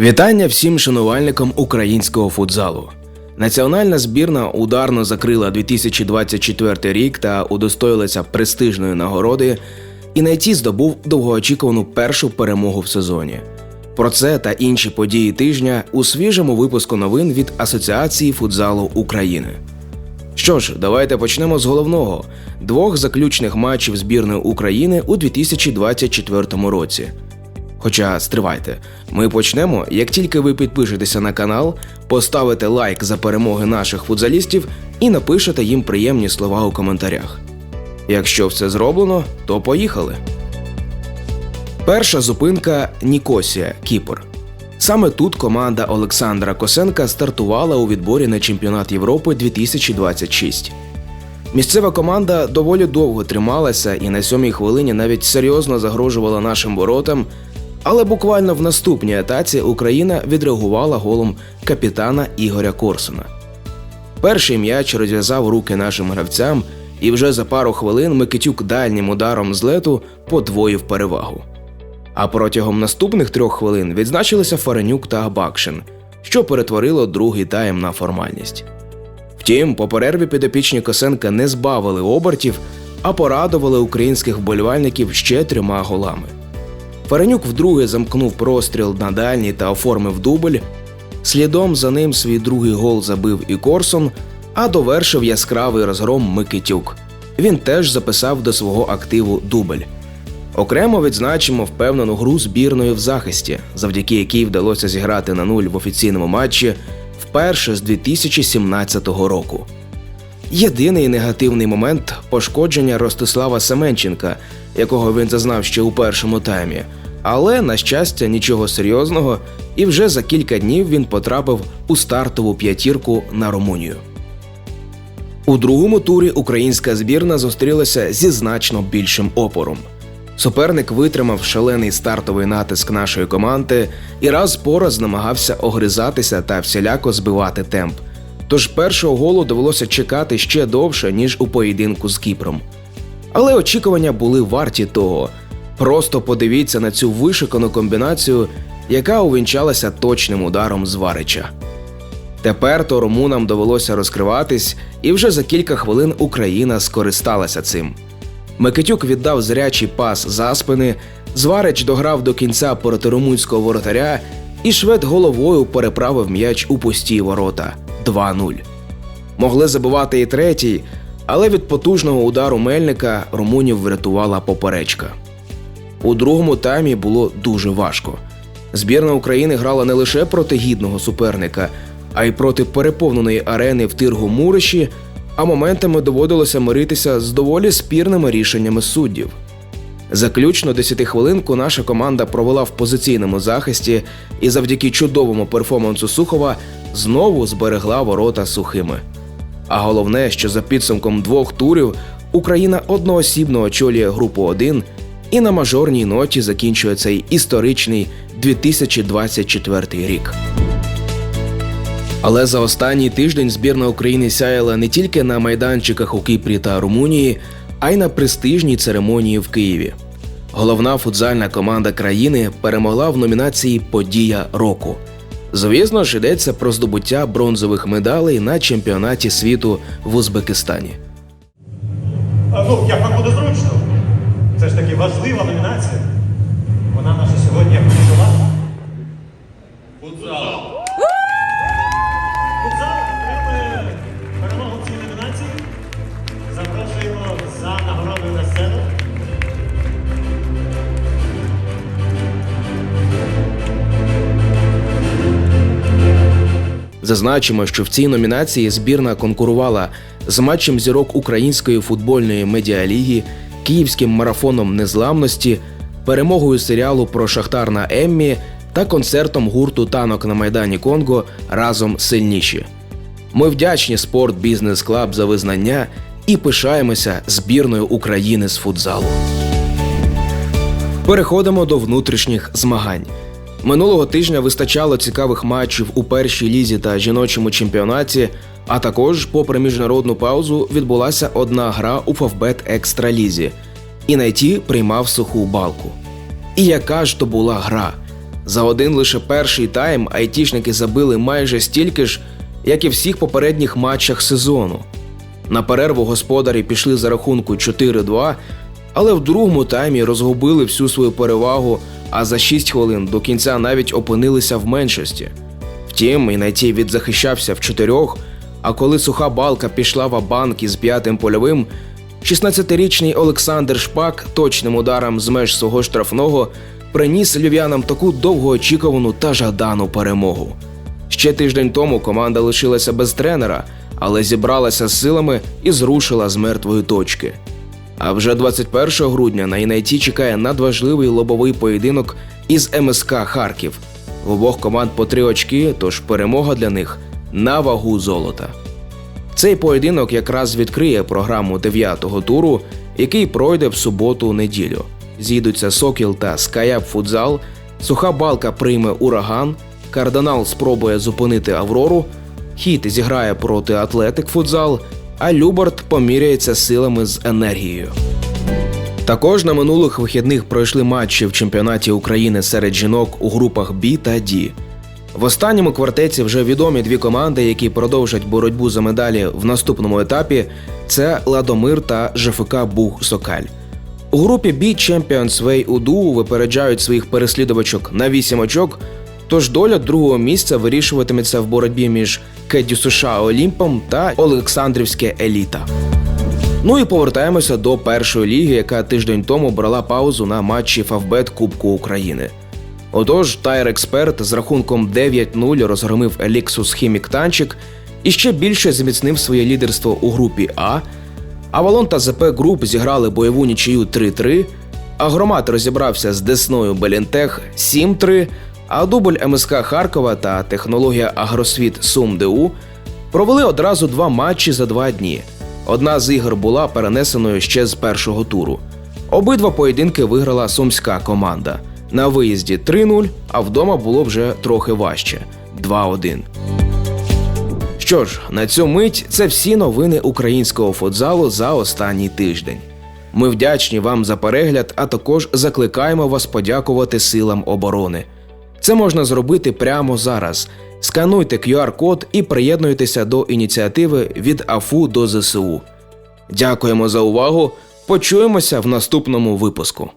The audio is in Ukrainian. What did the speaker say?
Вітання всім шанувальникам українського футзалу. Національна збірна ударно закрила 2024 рік та удостоїлася престижної нагороди, і найті здобув довгоочікувану першу перемогу в сезоні. Про це та інші події тижня у свіжому випуску новин від Асоціації футзалу України. Що ж, давайте почнемо з головного двох заключних матчів збірної України у 2024 році. Хоча стривайте, ми почнемо, як тільки ви підпишетеся на канал, поставите лайк за перемоги наших футзалістів і напишете їм приємні слова у коментарях. Якщо все зроблено, то поїхали. Перша зупинка Нікосія, Кіпр. Саме тут команда Олександра Косенка стартувала у відборі на чемпіонат Європи 2026. Місцева команда доволі довго трималася і на сьомій хвилині навіть серйозно загрожувала нашим воротам. Але буквально в наступній атаці Україна відреагувала голом капітана Ігоря Корсуна. Перший м'яч розв'язав руки нашим гравцям, і вже за пару хвилин Микитюк дальнім ударом з лету подвоїв перевагу. А протягом наступних трьох хвилин відзначилися Фаренюк та Абакшин, що перетворило другий тайм на формальність. Втім, по перерві підопічні Косенка не збавили обертів, а порадували українських вболівальників ще трьома голами. Фаренюк вдруге замкнув простріл на дальній та оформив дубль. Слідом за ним свій другий гол забив і Корсон, а довершив яскравий розгром Микитюк. Він теж записав до свого активу дубль. Окремо відзначимо впевнену гру збірної в захисті, завдяки якій вдалося зіграти на нуль в офіційному матчі вперше з 2017 року. Єдиний негативний момент пошкодження Ростислава Семенченка, якого він зазнав ще у першому таймі. Але, на щастя, нічого серйозного, і вже за кілька днів він потрапив у стартову п'ятірку на Румунію. У другому турі українська збірна зустрілася зі значно більшим опором. Суперник витримав шалений стартовий натиск нашої команди і раз по раз намагався огризатися та всіляко збивати темп. Тож першого голу довелося чекати ще довше, ніж у поєдинку з Кіпром. Але очікування були варті того. Просто подивіться на цю вишикану комбінацію, яка увінчалася точним ударом з Варича. Тепер то румунам довелося розкриватись, і вже за кілька хвилин Україна скористалася цим. Микитюк віддав зрячий пас за спини, Зварич дограв до кінця проти румунського воротаря, і швед головою переправив м'яч у пусті ворота 2-0. Могли забивати і третій, але від потужного удару Мельника румунів врятувала поперечка. У другому таймі було дуже важко. Збірна України грала не лише проти гідного суперника, а й проти переповненої арени в Тиргу Муриші, а моментами доводилося миритися з доволі спірними рішеннями суддів. Заключно 10 хвилинку наша команда провела в позиційному захисті і завдяки чудовому перформансу Сухова знову зберегла ворота сухими. А головне, що за підсумком двох турів Україна одноосібно очолює групу 1 і на мажорній ноті закінчує цей історичний 2024 рік. Але за останній тиждень збірна України сяяла не тільки на майданчиках у Кіпрі та Румунії, а й на престижній церемонії в Києві. Головна футзальна команда країни перемогла в номінації Подія року. Звісно ж, йдеться про здобуття бронзових медалей на чемпіонаті світу в Узбекистані. А, Ну, як вам буде зручно. Це ж таки важлива номінація. Вона наша сьогодні Зазначимо, що в цій номінації збірна конкурувала з матчем зірок Української футбольної медіаліги, київським марафоном незламності, перемогою серіалу про Шахтар на Еммі та концертом гурту танок на майдані Конго разом сильніші. Ми вдячні Спорт Бізнес Клаб за визнання і пишаємося збірною України з футзалу. Переходимо до внутрішніх змагань. Минулого тижня вистачало цікавих матчів у першій лізі та жіночому чемпіонаті. А також, попри міжнародну паузу, відбулася одна гра у Фавбет Екстралізі. І найті приймав суху балку. І яка ж то була гра? За один лише перший тайм айтішники забили майже стільки ж, як і всіх попередніх матчах сезону. На перерву господарі пішли за рахунку 4-2, але в другому таймі розгубили всю свою перевагу, а за 6 хвилин до кінця навіть опинилися в меншості. Втім, Інайті відзахищався в чотирьох, а коли суха балка пішла в банк із п'ятим польовим, 16-річний Олександр Шпак точним ударом з меж свого штрафного приніс львів'янам таку довгоочікувану та жадану перемогу. Ще тиждень тому команда лишилася без тренера, але зібралася з силами і зрушила з мертвої точки. А вже 21 грудня на Інайті чекає надважливий лобовий поєдинок із МСК Харків. В обох команд по три очки, тож перемога для них на вагу золота. Цей поєдинок якраз відкриє програму 9-го туру, який пройде в суботу-неділю. Зійдуться Сокіл та Скаяп Футзал, Суха Балка прийме ураган, Кардинал спробує зупинити Аврору, Хіт зіграє проти Атлетик Футзал, а Любард поміряється силами з енергією. Також на минулих вихідних пройшли матчі в чемпіонаті України серед жінок у групах Бі та Ді. В останньому квартеті вже відомі дві команди, які продовжать боротьбу за медалі в наступному етапі: це Ладомир та ЖФК Буг Сокаль. У групі Бі Champions Way Уду випереджають своїх переслідувачок на 8 очок. Тож доля другого місця вирішуватиметься в боротьбі між Кедю США Олімпом та Олександрівське Еліта. Ну і повертаємося до першої ліги, яка тиждень тому брала паузу на матчі Фавбет Кубку України. Отож, Тайр Експерт з рахунком 9-0 розгромив Еліксус Хімік Танчик і ще більше зміцнив своє лідерство у групі А. Авалон та ЗП Груп зіграли бойову нічию 3-3, Агромат розібрався з Десною Белінтех 7-3, а дубль МСК Харкова та технологія Агросвіт СумДУ провели одразу два матчі за два дні. Одна з ігор була перенесеною ще з першого туру. Обидва поєдинки виграла сумська команда. На виїзді 3-0, а вдома було вже трохи важче 2-1. Що ж, на цю мить це всі новини українського футзалу за останній тиждень. Ми вдячні вам за перегляд, а також закликаємо вас подякувати силам оборони. Це можна зробити прямо зараз. Скануйте QR-код і приєднуйтеся до ініціативи від АФУ до ЗСУ. Дякуємо за увагу. Почуємося в наступному випуску.